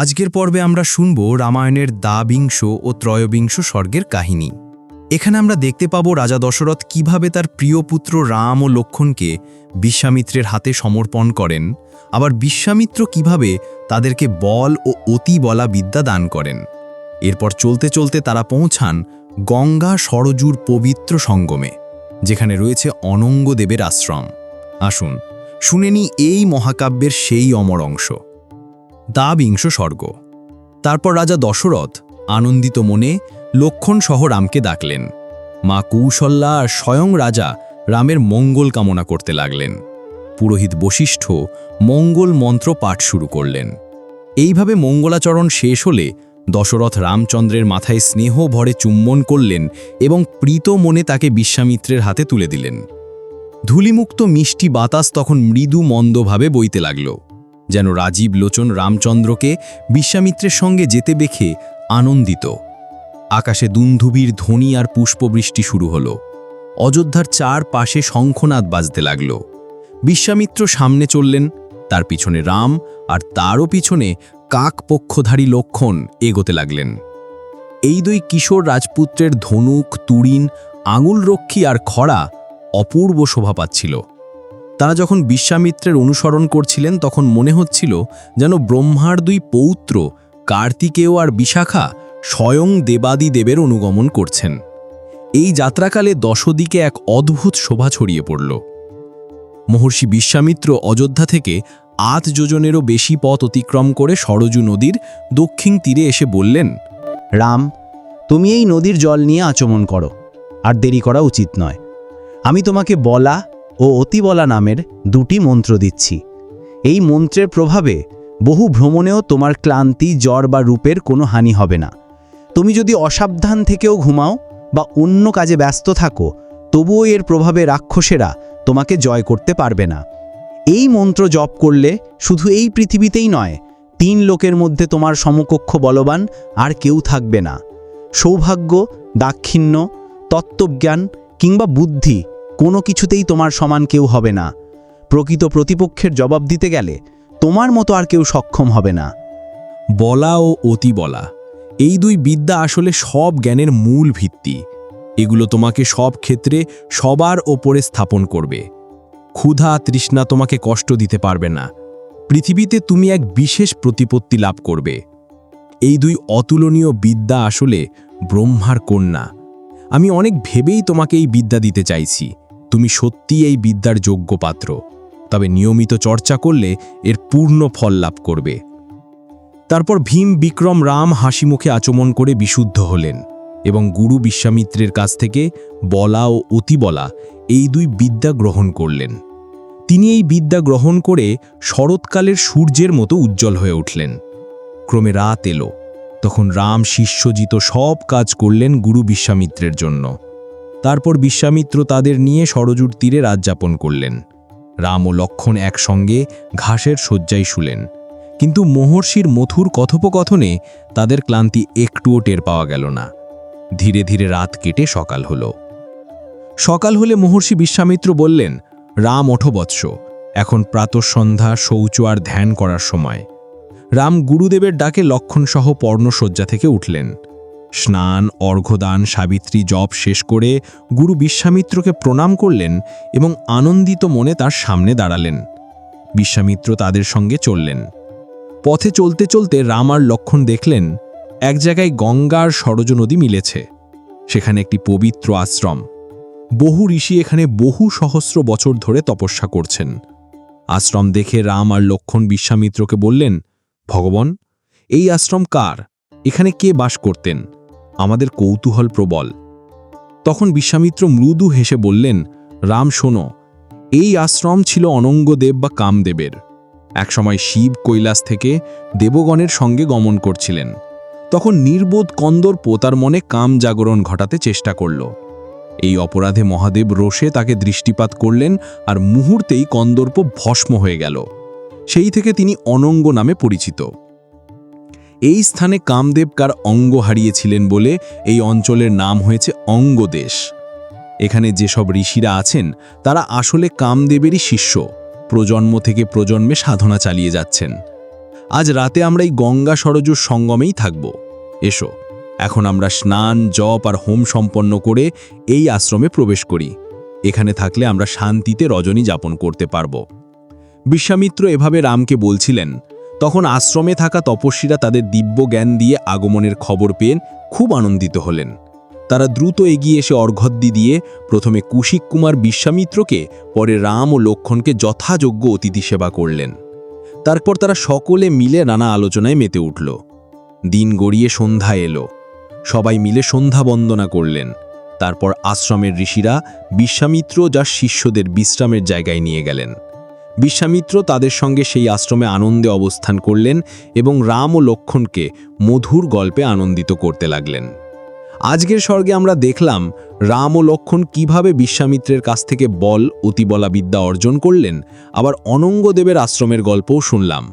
আজকের পর্বে আমরা শুনব রামায়ণের দ্বাবিংশ ও ত্রয়োবিংশ স্বর্গের কাহিনী। এখানে আমরা দেখতে পাব রাজা দশরথ কীভাবে তার প্রিয় পুত্র রাম ও লক্ষণকে বিশ্বামিত্রের হাতে সমর্পণ করেন, আবার বিশ্বামিত্র কীভাবে তাদেরকে বল ও অতি বলা বিদ্যা দান করেন। এরপর চলতে চলতে তারা পৌঁছান গঙ্গা সরজুর পবিত্র সঙ্গমে, যেখানে রয়েছে অনঙ্গ দেবের আশ্রম। আসুন শুনেনি এই মহাকাব্যের সেই অমর অংশ। দাবিংশ স্বর্গ। তারপর রাজা দশরথ আনন্দিত মনে লক্ষণ সহ রামকে ডাকলেন। মা কৌশল্যা আর স্বয়ং রাজা রামের মঙ্গল কামনা করতে লাগলেন। পুরোহিত বশিষ্ঠ মঙ্গল মন্ত্র পাঠ শুরু করলেন। এইভাবে মঙ্গলাচরণ শেষ হলে দশরথ রামচন্দ্রের মাথায় স্নেহ ভরে চুম্বন করলেন এবং প্রীত মনে তাকে বিশ্বামিত্রের হাতে তুলে দিলেন। ধুলিমুক্ত মিষ্টি বাতাস তখন মৃদু মন্দভাবে বইতে লাগল। যেন রাজীব লোচন রামচন্দ্রকে বিশ্বামিত্রের সঙ্গে যেতে দেখে আনন্দিত। আকাশে দুন্ধুবির ধ্বনি আর পুষ্পবৃষ্টি শুরু হল। অযোধ্যার চার পাশে শঙ্খনাদ বাজতে লাগল। বিশ্বামিত্র সামনে চললেন, তার পিছনে রাম আর তারও পিছনে কাক পক্ষধারী লক্ষণ এগোতে লাগলেন। এই দুই কিশোর রাজপুত্রের ধনুক, তুড়িন, আঙুলরক্ষী আর খড়া অপূর্ব শোভা পাচ্ছিল। তারা যখন বিশ্বামিত্রের অনুসরণ করছিলেন, তখন মনে হচ্ছিল যেন ব্রহ্মার দুই পৌত্র, কার্তিকেয় আর বিশাখা, স্বয়ং দেবাদি দেবের অনুগমন করছেন। এই যাত্রাকালে দশদিকে এক অদ্ভুত শোভা ছড়িয়ে পড়ল। মহর্ষি বিশ্বামিত্র অযোধ্যা থেকে আট যোজনেরও বেশি পথ অতিক্রম করে সরজু নদীর দক্ষিণ তীরে এসে বললেন, রাম, তুমি এই নদীর জল নিয়ে আচমন করো, আর দেরি করা উচিত নয়। আমি তোমাকে বলা ও অতিবলা নামের দুটি মন্ত্র দিচ্ছি। এই মন্ত্রের প্রভাবে বহু ভ্রমণেও তোমার ক্লান্তি, জ্বর বা রূপের কোনো হানি হবে না। তুমি যদি অসাবধান থেকেও ঘুমাও বা অন্য কাজে ব্যস্ত থাকো, তবুও এর প্রভাবে রাক্ষসেরা তোমাকে জয় করতে পারবে না। এই মন্ত্র জপ করলে শুধু এই পৃথিবীতেই নয়, তিন লোকের মধ্যে তোমার সমকক্ষ বলবান আর কেউ থাকবে না। সৌভাগ্য, দাক্ষিণ্য, তত্ত্বজ্ঞান কিংবা বুদ্ধি কোনো কিছুতেই তোমার সমান কেউ হবে না। প্রকৃত প্রতিপক্ষের জবাব দিতে গেলে তোমার মতো আর কেউ সক্ষম হবে না। বলা ও অতি বলা, এই দুই বিদ্যা আসলে সব জ্ঞানের মূল ভিত্তি। এগুলো তোমাকে সব ক্ষেত্রে সবার ওপরে স্থাপন করবে। ক্ষুধা, তৃষ্ণা তোমাকে কষ্ট দিতে পারবে না। পৃথিবীতে তুমি এক বিশেষ প্রতিপত্তি লাভ করবে। এই দুই অতুলনীয় বিদ্যা আসলে ব্রহ্মার কন্যা। আমি অনেক ভেবেই তোমাকে এই বিদ্যা দিতে চাইছি। তুমি সত্যিই এই বিদ্যার যোগ্য পাত্র। তবে নিয়মিত চর্চা করলে এর পূর্ণ ফল লাভ করবে। তারপর ভীম বিক্রম রাম হাসি মুখে আচমন করে বিশুদ্ধ হলেন এবং গুরু বিশ্বামিত্রের কাছ থেকে বলা ও অতিবলা এই দুই বিদ্যা গ্রহণ করলেন। তিনি এই বিদ্যা গ্রহণ করে শরৎকালের সূর্যের মতো উজ্জ্বল হয়ে উঠলেন। ক্রমে রাত এলো। তখন রাম শিষ্যজিত সব কাজ করলেন গুরু বিশ্বামিত্রের জন্য। তারপর বিশ্বামিত্র তাদের নিয়ে সরজুর তীরে রাত যাপন করলেন। রাম ও লক্ষণ একসঙ্গে ঘাসের শয্যায় শুলেন। কিন্তু মহর্ষির মথুর কথোপকথনে তাদের ক্লান্তি একটুও টের পাওয়া গেল না। ধীরে ধীরে রাত কেটে সকাল হল। সকাল হলে মহর্ষি বিশ্বামিত্র বললেন, রাম ওঠো বৎস এখন প্রাতঃসন্ধ্যা, শৌচ আর ধ্যান করার সময়। রাম গুরুদেবের ডাকে লক্ষণসহ পর্ণশয্যা থেকে উঠলেন। স্নান, অর্ঘ্যদান, সাবিত্রী জপ শেষ করে গুরু বিশ্বামিত্রকে প্রণাম করলেন এবং আনন্দিত মনে তার সামনে দাঁড়ালেন। বিশ্বামিত্র তাদের সঙ্গে চললেন। পথে চলতে চলতে রাম আর লক্ষণ দেখলেন, এক জায়গায় গঙ্গার সরজ নদী মিলেছে, সেখানে একটি পবিত্র আশ্রম। বহু ঋষি এখানে বহু সহস্র বছর ধরে তপস্যা করছেন। আশ্রম দেখে রাম আর লক্ষণ বিশ্বামিত্রকে বললেন, ভগবান, এই আশ্রম কার? এখানে কে বাস করতেন? আমাদের কৌতূহল প্রবল। তখন বিশ্বামিত্র মৃদু হেসে বললেন, রাম, শোনো, এই আশ্রম ছিল অনঙ্গদেব বা কামদেবের। একসময় শিব কৈলাস থেকে দেবগণের সঙ্গে গমন করছিলেন। তখন নির্বোধ কন্দর্প তার মনে কাম জাগরণ ঘটাতে চেষ্টা করল। এই অপরাধে মহাদেব রোষে তাকে দৃষ্টিপাত করলেন আর মুহূর্তেই কন্দর্প ভস্ম হয়ে গেল। সেই থেকে তিনি অনঙ্গ নামে পরিচিত। এই স্থানে কামদেবকার অঙ্গ হারিয়েছিলেন বলে এই অঞ্চলের নাম হয়েছে অঙ্গদেশ। এখানে যেসব ঋষিরা আছেন, তারা আসলে কামদেবেরই শিষ্য। প্রজন্ম থেকে প্রজন্মে সাধনা চালিয়ে যাচ্ছেন। আজ রাতে আমরা এই গঙ্গা সরজুর সঙ্গমেই থাকব। এসো, এখন আমরা স্নান, জপ আর হোম সম্পন্ন করে এই আশ্রমে প্রবেশ করি। এখানে থাকলে আমরা শান্তিতে রজনী যাপন করতে পারব। বিশ্বামিত্র এভাবে রামকে বলছিলেন তখন আশ্রমে থাকা তপস্বীরা তাদের দিব্য জ্ঞান দিয়ে আগমনের খবর পেয়ে খুব আনন্দিত হলেন। তারা দ্রুত এগিয়ে এসে অর্ঘদ্দি দিয়ে প্রথমে কুশিক কুমার বিশ্বামিত্রকে, পরে রাম ও লক্ষণকে যথাযোগ্য অতিথি সেবা করলেন। তারপর তারা সকলে মিলে নানা আলোচনায় মেতে উঠল। দিন গড়িয়ে সন্ধ্যা এলো। সবাই মিলে সন্ধ্যা বন্দনা করলেন। তারপর আশ্রমের ঋষিরা, বিশ্বামিত্র যার শিষ্যদের বিশ্রামের জায়গায় নিয়ে গেলেন। বিশ্বামিত্র তাদের সঙ্গে সেই আশ্রমে আনন্দে অবস্থান করলেন এবং রাম ও লক্ষণকে মধুর গল্পে আনন্দিত করতে লাগলেন। আজকের স্বর্গে আমরা দেখলাম রাম ও লক্ষণ কীভাবে বিশ্বামিত্রের কাছ থেকে বল অতিবলা বিদ্যা অর্জন করলেন, আবার অনঙ্গদেবের আশ্রমের গল্পও শুনলাম।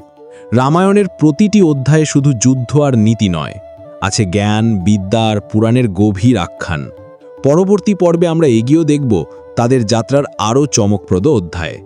রামায়ণের প্রতিটি অধ্যায়ে শুধু যুদ্ধ আর নীতি নয়, আছে জ্ঞান, বিদ্যা আর পুরাণের গভীর আখ্যান। পরবর্তী পর্বে আমরা এগিয়েও দেখব তাদের যাত্রার আরও চমকপ্রদ অধ্যায়।